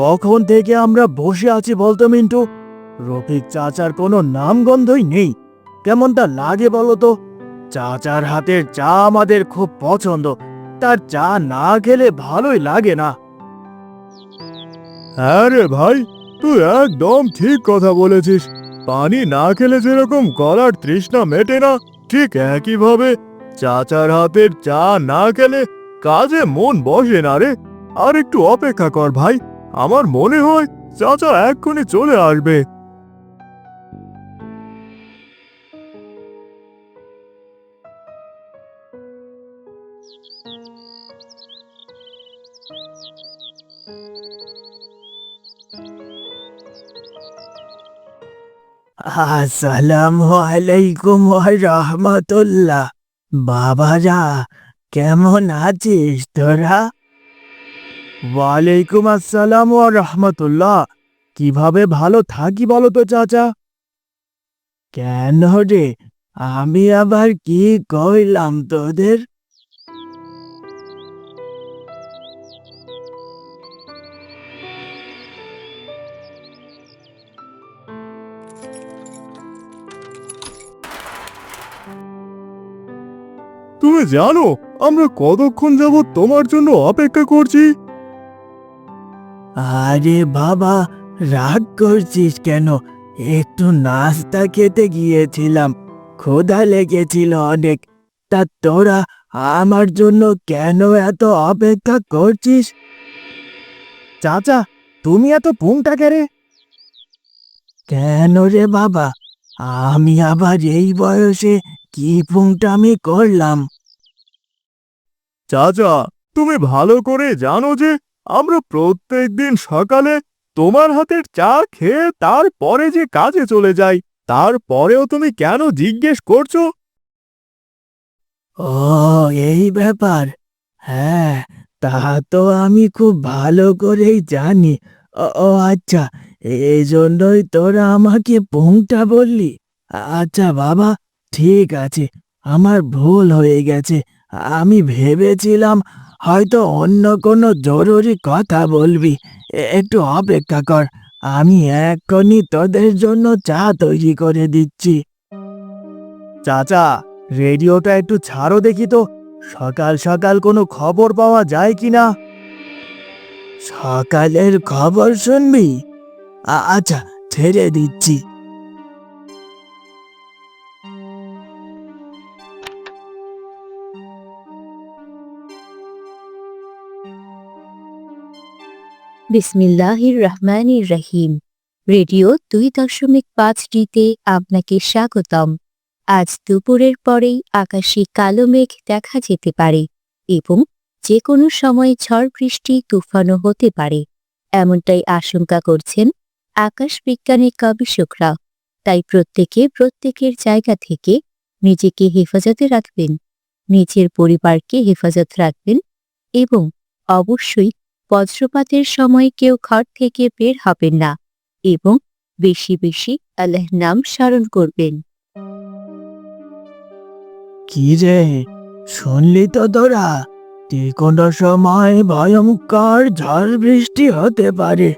কখন থেকে আমরা বসে আছি বলতো মিন্টু? রফিক চাচার কোনো নামগন্ধই নেই। কেমনটা লাগে বলো তো? চাচার হাতের চা আমাদের খুব পছন্দ। তার চা না খেলে ভালোই লাগে না। হ্যাঁ রে ভাই, তুই একদম ঠিক কথা বলেছিস। পানি না খেলে যেরকম গলার তৃষ্ণা মেটে না, ঠিক একইভাবে চাচার হাতের চা না খেলে কাজে মন বসে না রে। আর একটু অপেক্ষা কর ভাই। আমার মনে হয় চাচা এক্ষুনি চলে আসবে। আসসালামু আলাইকুম রহমতুল্লাহ বাবারা কেমন আছিস তোরা? ওয়ালাইকুম আসসালাম ও রহমতুল্লাহ। কীভাবে ভালো থাকি বলো তো, চাচা? কেন রে? আমি আবার কি কইলাম তোদের? তুমি জানো, আমরা কতক্ষণ যাব তোমার জন্য অপেক্ষা করছি? আরে বাবা, রাগ করছিস কেন? একটু নাস্তা খেতে গিয়েছিলাম, ক্ষুধা লেগেছিল অনেক। তা তোরা আমার জন্য কেন এত অপেক্ষা করছিস? চাচা, তুমি এত পুংটা কেরে কেন রে বাবা? আমি আবার এই বয়সে কি পুংটামি করলাম? চাচা, তুমি ভালো করে জানো যে আমরা প্রত্যেক দিন সকালে তোমার হাতের চা খেয়ে তারপরে যে কাজে চলে যাই, তারপরেও তুমি কেন জিজ্ঞেস করছ? ও, এই ব্যাপার। হ্যাঁ তা তো আমি খুব ভালো করেই জানি। ও আচ্ছা এই জন্যই তোরা আমাকে পুংটা বললি। আচ্ছা বাবা, ঠিক আছে, আমার ভুল হয়ে গেছে। আমি ভেবেছিলাম হয়তো অন্য কোনো জরুরি কথা বলবি। একটু অপেক্ষা কর। আমি এখনই তোদের জন্য চা তৈরি করে দিচ্ছি। চাচা, রেডিওটা একটু ছাড়ো দেখি তো। সকাল সকাল কোনো খবর পাওয়া যায় কি না? সকালের খবর শুনবি? আচ্ছা ছেড়ে দিচ্ছি। বিসমিল্লাহির রহমানির রহিম। রেডিও দুই দশমিক পাঁচ ডিতে আপনাকে স্বাগতম। আজ দুপুরের পরেই আকাশে কালো মেঘ দেখা যেতে পারে এবং যে কোনো সময় ঝড় বৃষ্টি, তুফানও হতে পারে। এমনটাই আশঙ্কা করছেন আকাশ বিজ্ঞানের গবেষকরা। তাই প্রত্যেকে প্রত্যেকের জায়গা থেকে নিজেকে হেফাজতে রাখবেন, নিজের পরিবারকে হেফাজত রাখবেন এবং অবশ্যই বজ্রপাতের সময় কেউ ঘর থেকে বের হবেন না এবং বেশি বেশি আল্লাহ নাম স্মরণ করবেন। কি রে শুনলি তো তোরা যে কোনো সময় ভয়ঙ্কর ঝড় বৃষ্টি হতে পারে।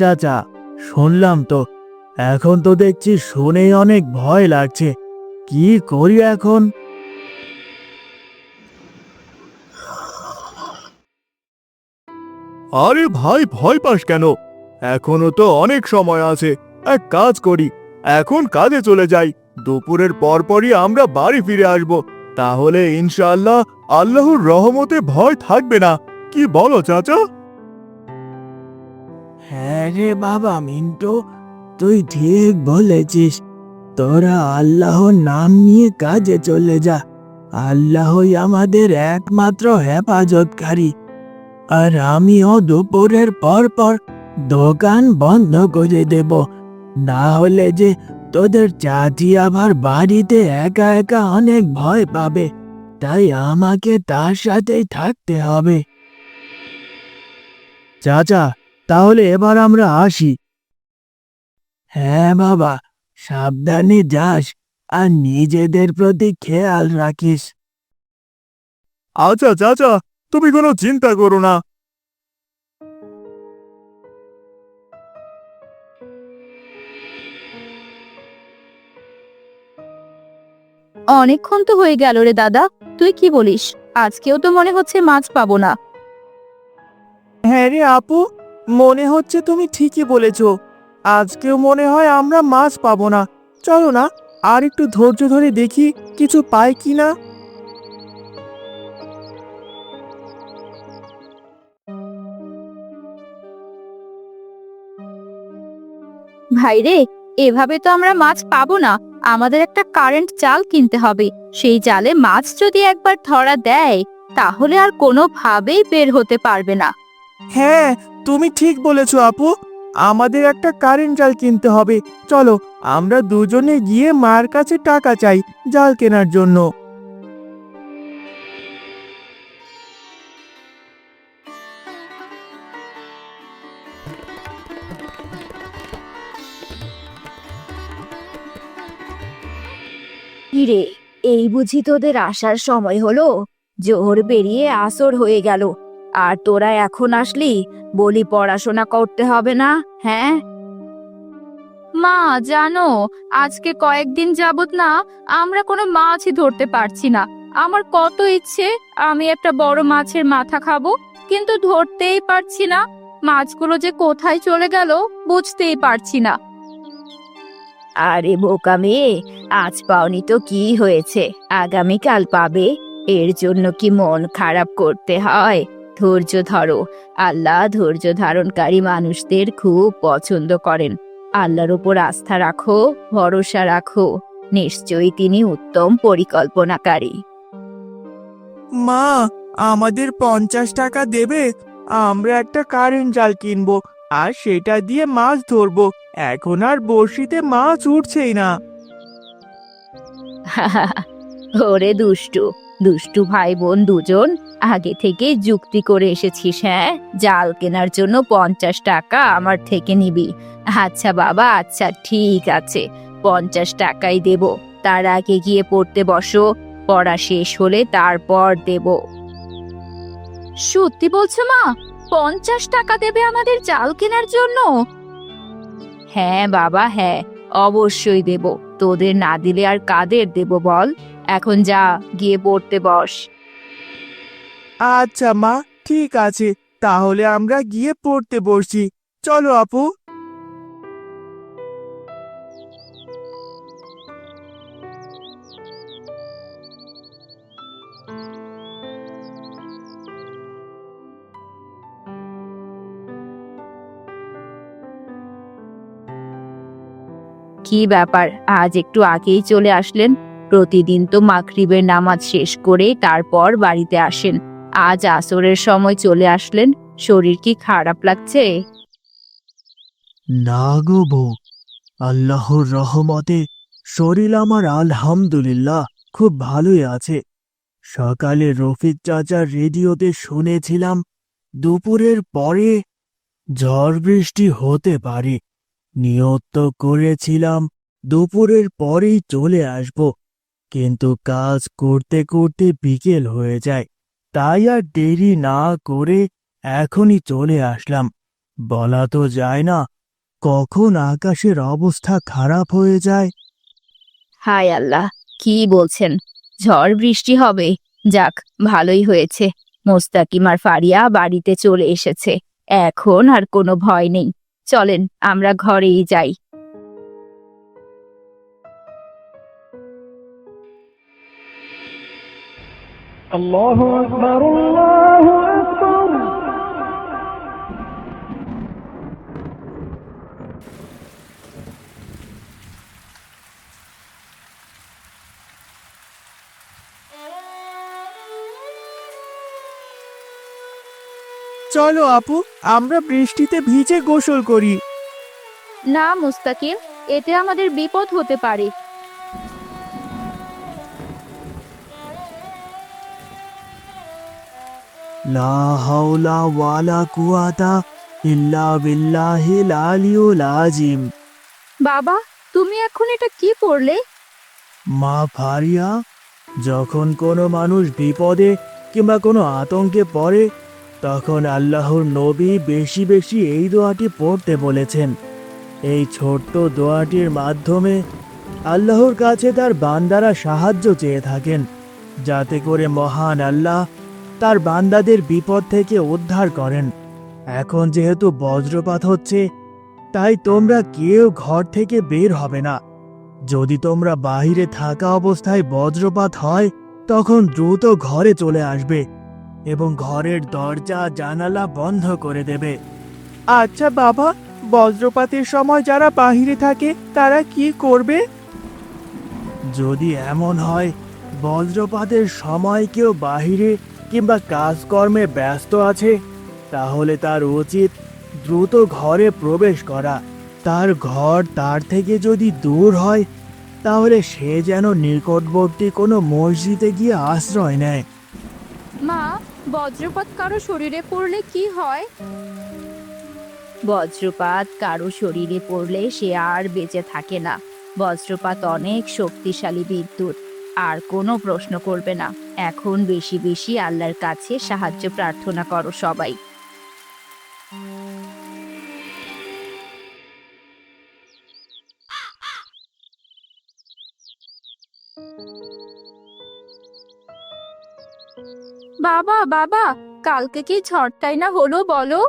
চাচা, শুনলাম তো। এখন তো দেখছি শুনেই অনেক ভয় লাগছে। কি করি এখন? আরে ভাই, ভয় পাস কেন? এখনও তো অনেক সময় আছে। এক কাজ করি, এখন কাজে চলে যাই। দুপুরের পরপরই আমরা বাড়ি ফিরে আসব। তাহলে ইনশাআল্লাহ আল্লাহর রহমতে ভয় থাকবে না। কি বলো চাচা? হ্যাঁ রে বাবা, মিন্টু, তুই ঠিক বলেছিস। তোরা আল্লাহর নাম নিয়ে কাজে চলে যা। আল্লাহই আমাদের একমাত্র হেফাজতকারী। আর আমিও দুপুরের পর পর দোকান বন্ধ করে দেব। না হলে যে তোদের চাচি আবার বাড়িতে একা একা অনেক ভয় পাবে। তাই আমাকে তার সাথেই থাকতে হবে। চাচা তাহলে এবার আমরা আসি। হ্যাঁ বাবা সাবধানে যাস আর নিজেদের প্রতি খেয়াল রাখিস। আচ্ছা চাচা তুমি কোনো চিন্তা করো না। অনেকক্ষণ তো হয়ে গেল রে দাদা তুই কি বলিস? আজকেও তো মনে হচ্ছে মাছ পাবো না। হ্যাঁ রে আপু মনে হচ্ছে তুমি ঠিকই বলেছ। আজকেও মনে হয় আমরা মাছ পাবো না। চলো না আর একটু ধৈর্য ধরে দেখি কিছু পাই কি না। ভাইরে এভাবে তো আমরা মাছ পাবো না। আমাদের একটা কারেন্ট জাল কিনতে হবে। সেই জালে মাছ যদি একবার ধরা দেয় তাহলে আর কোনোভাবেই বের হতে পারবে না। হ্যাঁ তুমি ঠিক বলেছ, আপু। আমাদের একটা কারেন্ট জাল কিনতে হবে। চলো, আমরা দুজনে গিয়ে মার কাছে টাকা চাই জাল কেনার জন্য। কিরে, এই বুঝি তোদের আসার সময় হলো? জোহর বেরিয়ে আসর হয়ে গেল। আর তোরা এখন আসলি, বলি পড়াশোনা করতে হবে না হ্যাঁ? মা, জানো, আজকে কয়েকদিন যাবত না আমরা কোনো মাছই ধরতে পারছি না। আমার কত ইচ্ছে, আমি একটা বড় মাছের মাথা খাব, কিন্তু ধরতেই পারছি না। মাছগুলো যে কোথায় চলে গেল, বুঝতেই পারছি না। আরে বোকা মেয়ে, আজ পাওনি তো কি হয়েছে, আগামীকাল পাবে, এর জন্য কি মন খারাপ করতে হয়? ধৈর্য ধরো। আল্লাহ ধৈর্য ধারণকারী মানুষদের খুব পছন্দ করেন। আল্লাহর উপর আস্থা রাখো ভরসা রাখো। নিশ্চয়ই তিনি উত্তম পরিকল্পনাকারী। মা আমাদের পঞ্চাশ টাকা দেবে। আমরা একটা কারেন্ট জাল কিনবো আর সেটা দিয়ে মাছ ধরবো। এখন আর বড়শিতে মাছ উঠছেই না। ওরে দুষ্টু দুষ্টু ভাই বোন দুজন আগে থেকে যুক্তি করে এসেছিস হ্যাঁ? জাল কেনার জন্য পঞ্চাশ টাকা আমার থেকে নিবি। আচ্ছা বাবা আচ্ছা ঠিক আছে। পঞ্চাশ টাকাই দেব। তার আগে গিয়ে পড়তে বসো। পড়া শেষ হলে তারপর দেব। সত্যি বলছো মা? পঞ্চাশ টাকা দেবে আমাদের জাল কেনার জন্য? হ্যাঁ বাবা হ্যাঁ অবশ্যই দেব। তোদের না দিলে আর কাদের দেব বল? এখন যা, গিয়ে পড়তে বস। আচ্ছা মা, ঠিক আছে। তাহলে আমরা গিয়ে পড়তে বসছি চলো, আপু। কি ব্যাপার? আজ একটু আগেই চলে আসলেন। প্রতিদিন তো মাগরিবের নামাজ শেষ করে তারপর বাড়িতে আসেন। আজ আসরের সময় চলে আসলেন। শরীর কি খারাপ লাগছে? না গো বউ, আল্লাহর রহমতে শরীর আমার আলহামদুলিল্লাহ খুব ভালোই আছে। সকালে রফিক চাচার রেডিওতে শুনেছিলাম, দুপুরের পরে ঝড় বৃষ্টি হতে পারে। নিয়ত করেছিলাম দুপুরের পরেই চলে আসব, কিন্তু কাজ করতে করতে বিকেল হয়ে যায়। তাই আর দেরি না করে এখনই চলে আসলাম। বলা তো যায় না, কখন আকাশের অবস্থা খারাপ হয়ে যায়। হায় আল্লাহ, কি বলছেন? ঝড় বৃষ্টি হবে। যাক, ভালোই হয়েছে। মোস্তাকিম আর ফারিয়া বাড়িতে চলে এসেছে। এখন আর কোনো ভয় নেই। চলেন, আমরা ঘরেই যাই। الله أكبر الله أكبر চলো আপু আমরা বৃষ্টিতে ভিজে গোসল করি না মুস্তাকিম এতে আমাদের বিপদ হতে পারে লা হাওলা ওয়ালা কুয়াতা ইল্লা বিল্লাহিল আলিউল আজিম বাবা তুমি এখন এটা কি পড়লে মা ফারিয়া যখন কোনো মানুষ বিপদে কিংবা কোনো আতঙ্কে পড়ে তখন আল্লাহর নবী বেশি বেশি এই দোয়াটি পড়তে বলেছেন। এই ছোট্ট দোয়াটির মাধ্যমে আল্লাহর কাছে তার বান্দারা সাহায্য চেয়ে থাকেন যাতে করে মহান আল্লাহ তার বান্দাদের বিপদ থেকে উদ্ধার করেন। এখন যেহেতু বজ্রপাত হচ্ছে, তাই তোমরা কেউ ঘর থেকে বের হবে না। যদি তোমরা বাইরে থাকা অবস্থায় বজ্রপাত হয়, তখন দ্রুত ঘরে চলে আসবে এবং ঘরের দরজা, জানালা বন্ধ করে দেবে। আচ্ছা বাবা, বজ্রপাতের সময় যারা বাহিরে থাকে, তারা কি করবে? যদি এমন হয়, বজ্রপাতের সময় কেউ বাহিরে কিংবা কাজকর্মে ব্যস্ত আছে তাহলে তার উচিত দ্রুত ঘরে প্রবেশ করা। তার ঘর তার থেকে যদি দূর হয় তাহলে সে যেন নিকটবর্তী কোনো মসজিদে গিয়ে আশ্রয় নেয়। মা বজ্রপাত কারও শরীরে পড়লে কি হয়? বজ্রপাত কারও শরীরে পড়লে সে আর বেঁচে থাকে না। বজ্রপাত অনেক শক্তিশালী বিদ্যুৎ। আর কোনো প্রশ্ন করবে না। এখন বেশি বেশি আল্লাহর কাছে সাহায্য প্রার্থনা করো সবাই। বাবা বাবা কালকে কি ঝড়টাই না হলো বলো?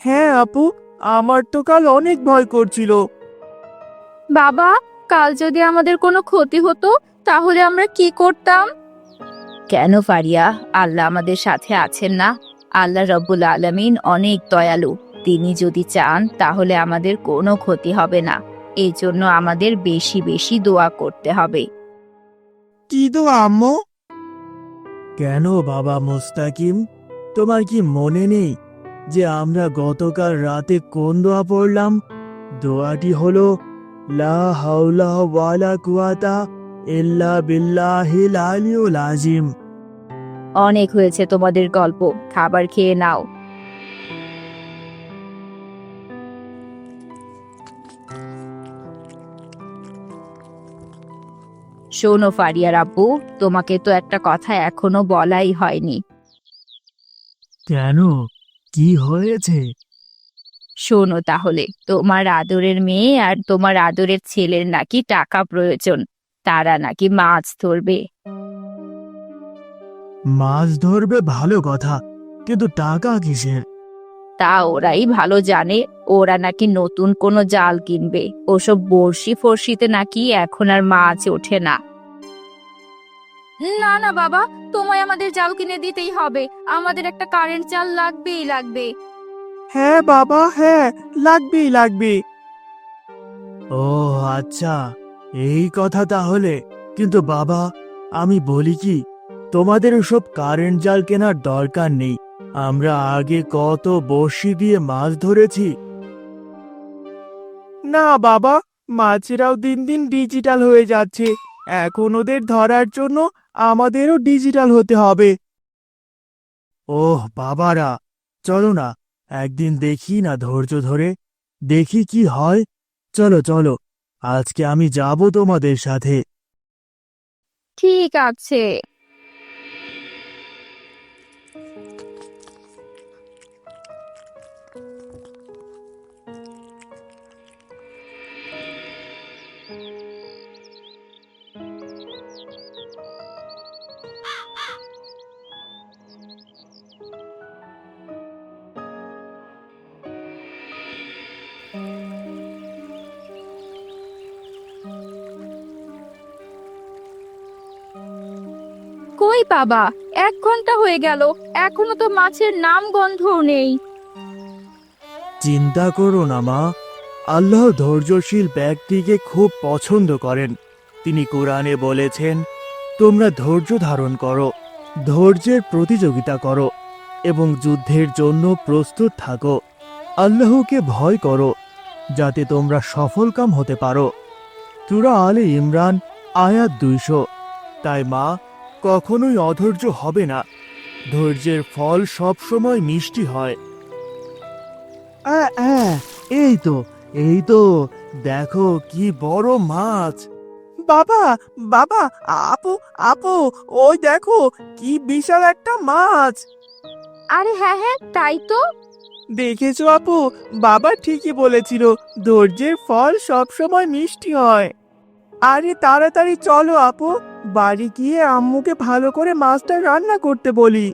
হ্যাঁ আপু আমার তো কাল অনেক ভয় করছিল। বাবা কাল যদি আমাদের কোনো ক্ষতি হতো তাহলে আমরা কি করতাম? কেন ফারিয়া? আল্লাহ আমাদের সাথে আছেন না। আল্লাহ রব্বুল আলামিন অনেক দয়ালু। তিনি যদি চান তাহলে আমাদের কোনো ক্ষতি হবে না। এই জন্য আমাদের বেশি বেশি দোয়া করতে হবে। কি দোয়া আম্মু? কেন বাবা মোস্তাকিম? তোমার কি মনে নেই যে আমরা গতকাল রাতে কোন দোয়া পড়লাম? দোয়াটি হলো লা হাওলা ওয়ালা কুয়াতা ইল্লা বিল্লাহিল আলিউল আজিম অনেক হয়েছে তোমাদের গল্প খাবার খেয়ে নাও। শোনো ফারিয়ার আব্বু তোমাকে তো একটা কথা এখনও বলাই হয়নি। কেন? কি হয়েছে? শোনো তাহলে তোমার আদরের মেয়ে আর তোমার আদরের ছেলের নাকি টাকা প্রয়োজন তারা নাকি মাছ ধরবে। মাছ ধরবে ভালো কথা কিন্তু টাকা কিসের? তা ওরাই ভালো জানে ওরা নাকি নতুন কোনো জাল কিনবে ওসব বড়শি ফড়শিতে নাকি এখন আর মাছ ওঠে না। না না বাবা তোমায় আমাদের জাল কিনে দিতেই হবে আমাদের একটা কারেন্ট জাল লাগবেই লাগবে। হ্যাঁ বাবা হ্যাঁ লাগবেই লাগবে ও আচ্ছা এই কথা তাহলে। কিন্তু বাবা আমি বলি কি তোমাদের ওসব কারেন্ট জাল কেনার দরকার নেই। আমরা আগে কত বড়শি দিয়ে মাছ ধরেছি। না বাবা মাছেরাও দিন দিন ডিজিটাল হয়ে যাচ্ছে। এখন ওদের ধরার জন্য আমাদেরও ডিজিটাল হতে হবে। ওহ বাবারা চলো না একদিন দেখি না ধৈর্য ধরে। দেখি কি হয়। চলো চলো, আজকে আমি যাব তোমাদের সাথে। ঠিক আছে। কই বাবা, এক ঘণ্টা হয়ে গেল, এখনও তো মাছের নাম গন্ধও নেই। চিন্তা করো না, মা। আল্লাহ ধৈর্যশীল ব্যক্তিকে খুব পছন্দ করেন। তিনি কোরআনে বলেছেন, তোমরা ধৈর্য ধারণ করো, ধৈর্যের প্রতিযোগিতা করো, এবং যুদ্ধের জন্য প্রস্তুত থাকো। আল্লাহকে ভয় করো, যাতে তোমরা সফলকাম হতে পারো। তুরা আলে ইমরান, আয়াত দুইশো। তাই মা কখনোই অধৈর্য হবে না। ধৈর্যের ফল সবসময় মিষ্টি হয়। এই তো এই তো দেখো কি বড় মাছ। বাবা বাবা আপু আপু ওই দেখো কি বিশাল একটা মাছ। আরে হ্যাঁ হ্যাঁ তাই তো। দেখেছ আপু? বাবা ঠিকই বলেছিল ধৈর্যের ফল সবসময় মিষ্টি হয়। আরে তাড়াতাড়ি চলো আপু। বাড়ি গিয়ে আম্মুকে ভালো করে মাছটা রান্না করতে বলি।